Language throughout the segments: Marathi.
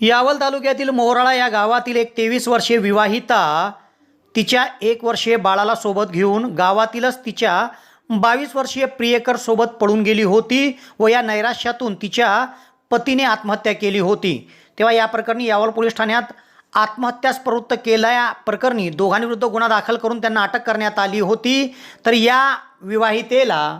यावल तालुक्यातील मोहराळा या गावातील एक तेवीस वर्षीय विवाहिता तिच्या एक वर्षीय बाळाला सोबत घेऊन गावातीलच तिच्या बावीस वर्षीय प्रियकर सोबत पळून गेली होती व या नैराश्यातून तिच्या पतीने आत्महत्या केली होती. तेव्हा या प्रकरणी यावल पोलीस ठाण्यात आत्महत्यास प्रवृत्त केल्या प्रकरणी दोघांविरुद्ध गुन्हा दाखल करून त्यांना अटक करण्यात आली होती. तर या विवाहितेला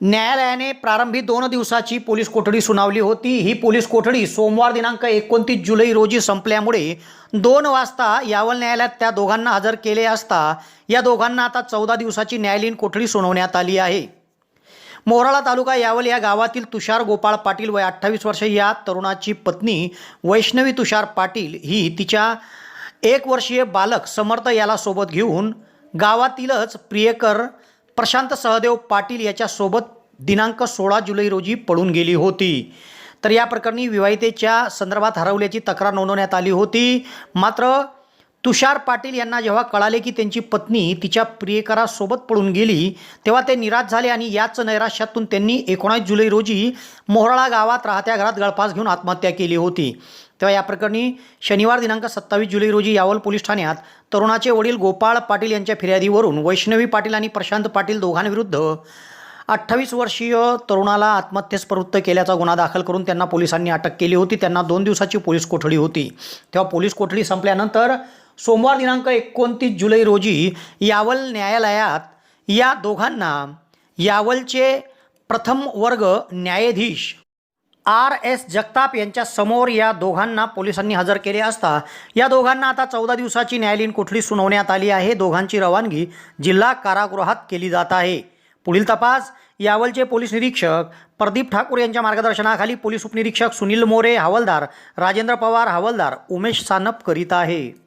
न्यायालयाने प्रारंभी दोन दिवसाची पोलीस कोठडी सुनावली होती. ही पोलीस कोठडी सोमवार दिनांक एकोणतीस जुलै रोजी संपल्यामुळे दोन वाजता यावल न्यायालयात त्या दोघांना हजर केले असता या दोघांना आता चौदा दिवसाची न्यायालयीन कोठडी सुनावण्यात आली आहे. मोराळा तालुका यावल या गावातील तुषार गोपाळ पाटील वय अठ्ठावीस वर्ष. या तरुणाची पत्नी वैष्णवी तुषार पाटील ही तिच्या एक वर्षीय बालक समर्थ याला सोबत घेऊन गावातीलच प्रियकर प्रशांत सहदेव पाटील याच्यासोबत दिनांक सोळा जुलै रोजी पळून गेली होती. तर या प्रकरणी विवाहितेच्या संदर्भात हरवल्याची तक्रार नोंदवण्यात आली होती. मात्र तुषार पाटील यांना जेव्हा कळाले की त्यांची पत्नी तिच्या प्रियकरासोबत पळून गेली तेव्हा ते निराश झाले आणि याच नैराश्यातून त्यांनी एकोणीस जुलै रोजी मोहराळा गावात राहत्या घरात गळफास घेऊन आत्महत्या केली होती. तेव्हा या प्रकरणी शनिवार दिनांक सत्तावीस जुलै रोजी यावल पोलीस ठाण्यात तरुणाचे वडील गोपाळ पाटील यांच्या फिर्यादीवरून वैष्णवी पाटील आणि प्रशांत पाटील दोघांविरुद्ध अठ्ठावीस वर्षीय तरुणाला आत्महत्येस प्रवृत्त केल्याचा गुन्हा दाखल करून त्यांना पोलिसांनी अटक केली होती. त्यांना दोन दिवसाची पोलीस कोठडी होती. तेव्हा पोलीस कोठडी संपल्यानंतर सोमवार दिनांक एकोणतीस जुलै रोजी यावल न्यायालयात या दोघांना यावलचे प्रथम वर्ग न्यायाधीश आर एस जगताप यांच्या समोर या दोघांना पोलिसांनी हजर केले असता या दोघांना आता चौदा दिवसाची न्यायालयीन कोठडी सुनावण्यात आली आहे. दोघांची रवानगी जिल्हा कारागृहात केली जात आहे. पुढील तपास यावलचे पोलीस निरीक्षक प्रदीप ठाकूर यांच्या मार्गदर्शनाखाली पोलीस उपनिरीक्षक सुनील मोरे हवालदार राजेंद्र पवार हवालदार उमेश सानप करीत आहे.